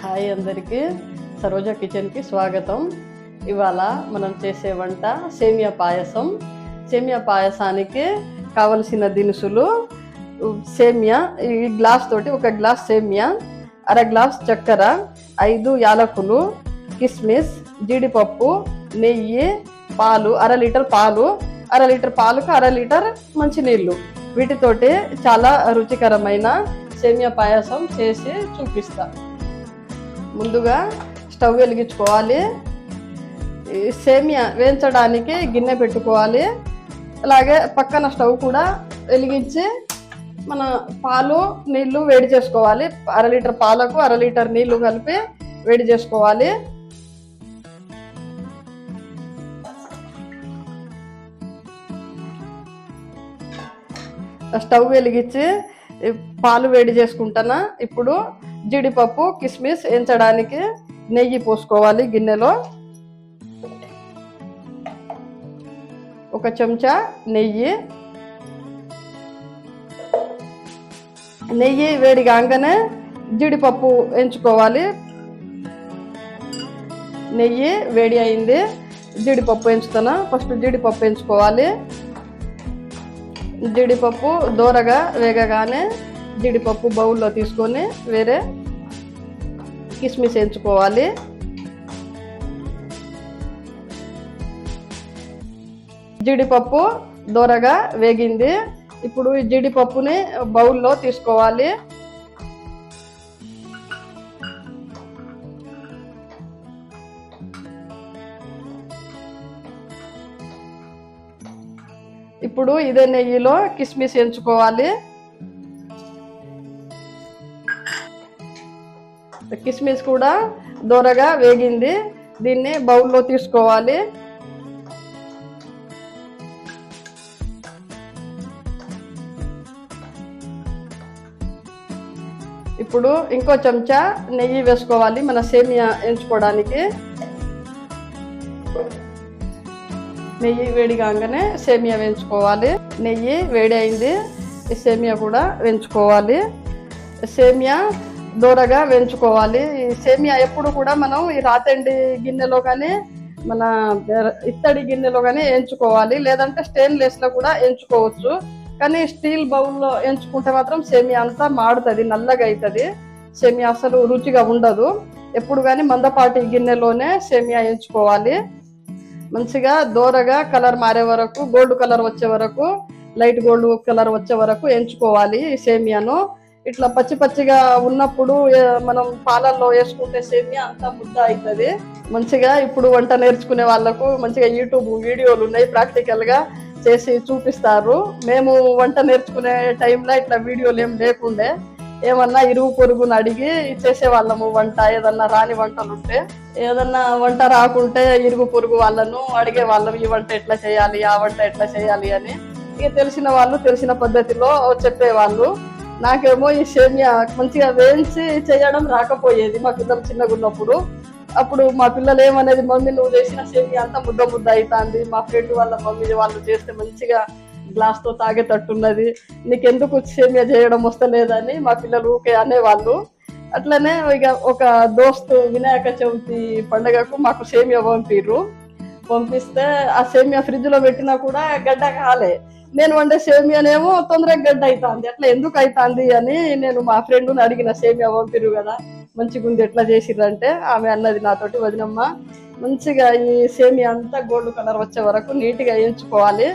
Hi అందరికీ. సరోజ కిచెన్కి స్వాగతం. ఇవాళ మనం చేసే వంట సేమియా పాయసం. సేమియా పాయసానికి కావలసిన దినుసులు సేమియా ఈ గ్లాస్ తోటి ఒక గ్లాస్ సేమియా అర గ్లాస్ చక్కెర ఐదు యాలకులు కిస్మిస్ జీడిపప్పు నెయ్యి పాలు అర లీటర్ పాలు అర లీటర్ పాలకు అర లీటర్ మంచినీళ్ళు. వీటితోటి చాలా రుచికరమైన సేమియా పాయసం చేసి చూపిస్తాను ముందుగా స్టవ్ వెలిగించుకోవాలి. ఈ సేమియా వేయించడానికి గిన్నె పెట్టుకోవాలి. అలాగే పక్కన స్టవ్ కూడా వెలిగించి మన పాలు నీళ్ళు వేడి చేసుకోవాలి. అర లీటర్ పాలకు అర లీటర్ నీళ్ళు కలిపి వేడి చేసుకోవాలి. స్టవ్ వెలిగించి పాలు వేడి చేసుకుంటానా? ఇప్పుడు జీడిపప్పు కిస్మిస్ వేయించడానికి నెయ్యి పోసుకోవాలి గిన్నెలో. ఒక చెంచా నెయ్యి. నెయ్యి వేడి కాగానే జీడిపప్పు ఎంచుకోవాలి. నెయ్యి వేడి అయింది. జీడిపప్పు ఎంచుతాను ఫస్ట్ జీడిపప్పు ఎంచుకోవాలి. జీడిపప్పు దూరగా వేగగానే జీడిపప్పు బౌల్లో తీసుకొని వేరే కిస్మిస్ ఎంచుకోవాలి జీడిపప్పు దోరగా వేగింది. ఇప్పుడు ఈ జీడిపప్పుని బౌల్లో తీసుకోవాలి. ఇప్పుడు ఇదే నెయ్యిలో కిస్మిస్ ఎంచుకోవాలి కిస్మిస్ కూడా దూరగా వేగింది. దీన్ని బౌల్లో తీసుకోవాలి. ఇప్పుడు ఇంకో చెంచా నెయ్యి వేసుకోవాలి మన సేమియా ఎంచుకోవడానికి నెయ్యి వేడి కాగానే సేమియా వేయించుకోవాలి. నెయ్యి వేడి అయింది. సేమియా కూడా వేయించుకోవాలి. సేమియా దూరగా వేయించుకోవాలి. ఈ సేమియా ఎప్పుడు కూడా మనం ఈ రాతండి గిన్నెలో కానీ మన ఇత్తడి గిన్నెలో కానీ ఎంచుకోవాలి లేదంటే స్టెయిన్లెస్లో కూడా ఎంచుకోవచ్చు కానీ స్టీల్ బౌల్లో ఎంచుకుంటే మాత్రం సేమియా అంతా మాడుతుంది నల్లగా అవుతుంది సేమియా అసలు రుచిగా ఉండదు. ఎప్పుడు కానీ మందపాటి గిన్నెలోనే సేమియా ఎంచుకోవాలి మంచిగా దూరగా కలర్ మారే వరకు గోల్డ్ కలర్ వచ్చే వరకు లైట్ గోల్డ్ కలర్ వచ్చే వరకు ఎంచుకోవాలి ఈ సేమియాను. ఇట్లా పచ్చి పచ్చిగా ఉన్నప్పుడు మనం పాలల్లో వేసుకుంటే సేమియా అంతా ముద్ద అవుతుంది మంచిగా ఇప్పుడు వంట నేర్చుకునే వాళ్ళకు మంచిగా యూట్యూబ్ వీడియోలు ఉన్నాయి ప్రాక్టికల్గా చేసి చూపిస్తారు. మేము వంట నేర్చుకునే టైంలో ఇట్లా వీడియోలు ఏం లేకుండే. ఏమన్నా ఇరుగు పొరుగును అడిగి చేసేవాళ్ళము వంట ఏదన్నా రాని వంటలు ఉంటే ఏదన్నా వంట రాకుంటే ఇరుగు పొరుగు వాళ్ళను అడిగే వాళ్ళం ఈ వంట ఎట్లా చేయాలి ఆ వంట ఎట్లా చేయాలి అని. ఇక తెలిసిన వాళ్ళు తెలిసిన పద్ధతిలో చెప్పేవాళ్ళు. నాకేమో ఈ సేమియా మంచిగా వేయించి చేయడం రాకపోయేది మా పిల్లలు చిన్నగా ఉన్నప్పుడు అప్పుడు మా పిల్లలు ఏమనేది మమ్మీ నువ్వు చేసిన సేమియా అంతా ముద్ద ముద్ద అవుతుంది మా ఫ్రెండ్ వాళ్ళ మమ్మీ వాళ్ళు చేస్తే మంచిగా గ్లాస్తో తాగేటట్టున్నది. నీకెందుకు సేమియా చేయడం వస్తలేదని మా పిల్లలు ఊకే అనేవాళ్ళు. అట్లనే ఇక ఒక దోస్తు వినాయక చవితి పండగకు మాకు సేమియా పంపిర్రు. పంపిస్తే ఆ సేమియా ఫ్రిడ్జ్లో పెట్టినా కూడా గడ్డ కాలే. నేను వండే సేమియానేమో తొందరగా గడ్డ అవుతుంది అట్లా ఎందుకు అవుతుంది అని నేను మా ఫ్రెండ్ని అడిగిన సేమియా పంపిరు కదా మంచిగా ఉంది ఎట్లా చేసిరంటే ఆమె అన్నది నాతోటి వదినమ్మ మంచిగా ఈ సేమియా అంతా గోల్డ్ కలర్ వచ్చే వరకు నీట్గా వేయించుకోవాలి.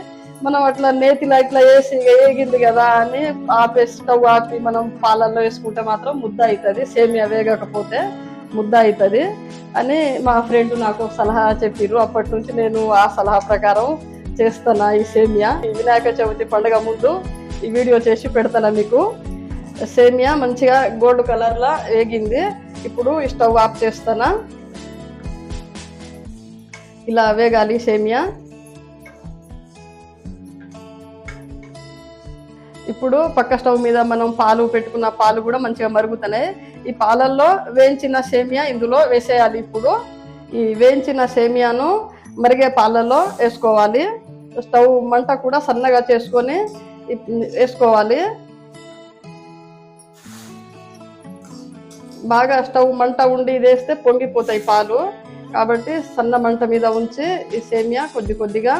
మనం అట్లా నేతిలో ఇట్లా వేసి వేగింది కదా అని ఆపే స్టవ్ ఆపి మనం పాలల్లో వేసుకుంటే మాత్రం ముద్ద అవుతుంది సేమియా వేగకపోతే ముద్ద అవుతుంది అని మా ఫ్రెండ్ నాకు సలహా చెప్పిర్రు. అప్పటి నుంచి నేను ఆ సలహా ప్రకారం చేస్తాను ఈ సేమియా? ఈ వినాయక చవితి పండుగ ముందు ఈ వీడియో చేసి పెడతాను మీకు? సేమియా మంచిగా గోల్డ్ కలర్లా వేగింది. ఇప్పుడు స్టవ్ ఆఫ్ చేస్తానా? ఇలా వేగాలి సేమియా. ఇప్పుడు పక్క స్టవ్ మీద మనం పాలు పెట్టుకున్న పాలు కూడా మంచిగా మరుగుతున్నాయి. ఈ పాలల్లో వేయించిన సేమియా ఇందులో వేసేయాలి ఇప్పుడు. ఈ వేయించిన సేమియాను మరిగే పాలల్లో వేసుకోవాలి. స్టవ్ మంట కూడా సన్నగా చేసుకొని వేసుకోవాలి. బాగా స్టవ్ మంట ఉండి వేస్తే పొంగిపోతాయి పాలు. కాబట్టి సన్న మంట మీద ఉంచి ఈ సేమియా కొద్ది కొద్దిగా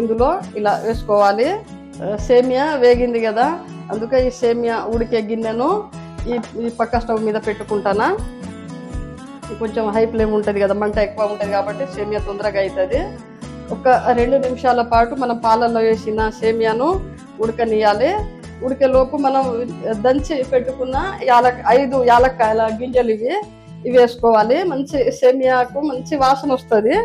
ఇందులో ఇలా వేసుకోవాలి. సేమియా వేగింది కదా అందుకే ఈ సేమియా ఉడికే గిన్నెను ఈ ఈ పక్క స్టవ్ మీద పెట్టుకుంటానా. కొంచెం హై ఫ్లేమ్ ఉంటుంది కదా మంట ఎక్కువ ఉంటుంది కాబట్టి సేమియా తొందరగా అవుతుంది ఒక రెండు నిమిషాల పాటు మనం పాలల్లో వేసిన సేమియాను ఉడకనియాలి. ఉడికేలోపు మనం దంచి పెట్టుకున్న యాలక్ ఐదు యాలక్కాయల గింజలు ఇవి ఇవి వేసుకోవాలి. మంచి సేమియాకు మంచి వాసన వస్తుంది.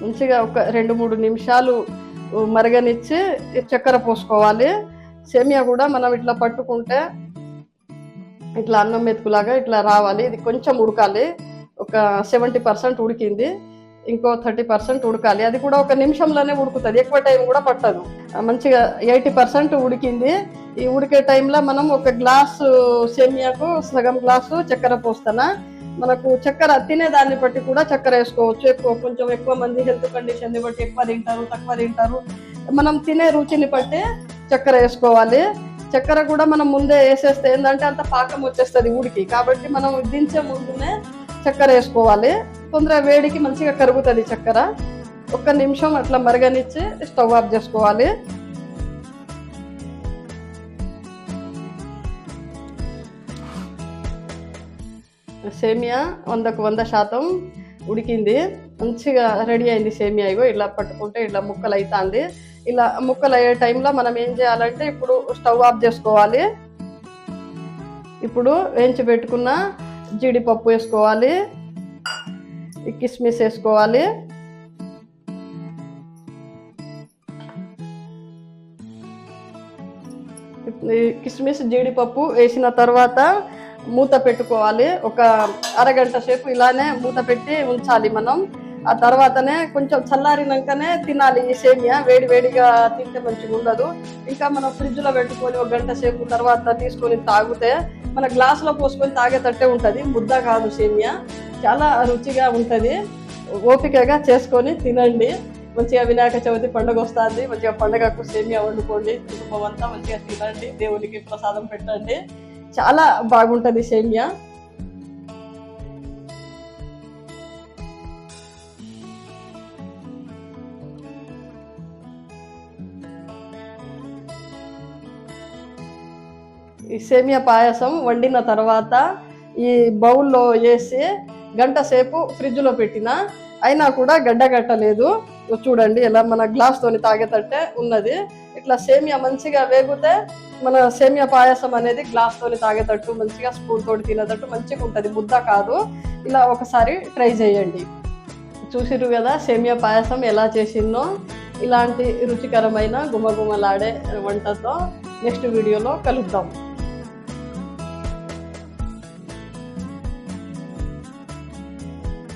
మంచిగా ఒక రెండు మూడు నిమిషాలు మరగనిచ్చి చక్కెర పోసుకోవాలి. సేమియా కూడా మనం ఇట్లా పట్టుకుంటే ఇట్లా అన్నం మెతుకులాగా ఇట్లా రావాలి. ఇది కొంచెం ఉడకాలి. ఒక సెవెంటీ పర్సెంట్ ఉడికింది. ఇంకో థర్టీ పర్సెంట్ ఉడకాలి. అది కూడా ఒక నిమిషంలోనే ఉడుకుతుంది. ఎక్కువ టైం కూడా పట్టదు. మంచిగా ఎయిటీ పర్సెంట్ ఉడికింది. ఈ ఉడికే టైంలో మనం ఒక గ్లాసు సేమియాకు సగం గ్లాసు చక్కెర పోస్తానా మనకు చక్కెర తినే దాన్ని బట్టి కూడా చక్కెర వేసుకోవచ్చు. ఎక్కువ కొంచెం ఎక్కువ మంది హెల్త్ కండిషన్ బట్టి ఎక్కువ తింటారు తక్కువ తింటారు. మనం తినే రుచిని బట్టి చక్కెర వేసుకోవాలి. చక్కెర కూడా మనం ముందే వేసేస్తే ఏంటంటే అంత పాకం వచ్చేస్తుంది ఉడికి కాబట్టి మనం దించే ముందునే చక్కెర వేసుకోవాలి. తొందరగా వేడికి మంచిగా కరుగుతుంది చక్కెర. ఒక్క నిమిషం అట్లా మరగనిచ్చి స్టవ్ ఆఫ్ చేసుకోవాలి. సేమియా వందకు వంద శాతం ఉడికింది. మంచిగా రెడీ అయింది సేమియా ఇగో. ఇలా పట్టుకుంటే ఇలా ముక్కలు అవుతుంది ఇలా ముక్కలు అయ్యే టైంలో మనం ఏం చేయాలంటే ఇప్పుడు స్టవ్ ఆఫ్ చేసుకోవాలి. ఇప్పుడు వేయించి పెట్టుకున్న జీడిపప్పు వేసుకోవాలి. కిస్మిస్ వేసుకోవాలి. కిస్మిస్ జీడిపప్పు వేసిన తర్వాత మూత పెట్టుకోవాలి. ఒక అరగంట సేపు ఇలానే మూత పెట్టి ఉంచాలి మనం. ఆ తర్వాతనే కొంచెం చల్లారినాకనే తినాలి ఈ సేమియా. వేడి వేడిగా తింటే మంచిగా ఉండదు. ఇంకా మనం ఫ్రిడ్జ్లో పెట్టుకొని ఒక గంట సేపు తర్వాత తీసుకొని తాగితే మన గ్లాస్లో పోసుకొని తాగేటట్టే ఉంటుంది. ముద్ద కాదు సేమియా. చాలా రుచిగా ఉంటుంది. ఓపికగా చేసుకొని తినండి. మంచిగా వినాయక చవితి పండుగ వస్తుంది. మంచిగా పండుగకు సేమియా వండుకోండి. కుటుంబం అంతా మంచిగా తినండి. దేవునికి ప్రసాదం పెట్టండి. చాలా బాగుంటుంది సేమియా. ఈ సేమియా పాయసం వండిన తర్వాత ఈ బౌల్లో వేసి గంట సేపు ఫ్రిడ్జ్లో పెట్టిన అయినా కూడా గడ్డగట్టలేదు చూడండి ఎలా మన గ్లాస్తోని తాగేటట్టే ఉన్నది. ఇట్లా సేమియా మంచిగా వేగితే మన సేమియా పాయసం అనేది గ్లాస్తోని తాగేటట్టు మంచిగా స్పూన్ తోటి తినేటట్టు మంచిగా ఉంటుంది. ముద్ద కాదు. ఇలా ఒకసారి ట్రై చేయండి. చూసిరు కదా సేమియా పాయసం ఎలా చేసిందో? ఇలాంటి రుచికరమైన గుమగుమలాడే వంటతో నెక్స్ట్ వీడియోలో కలుద్దాం.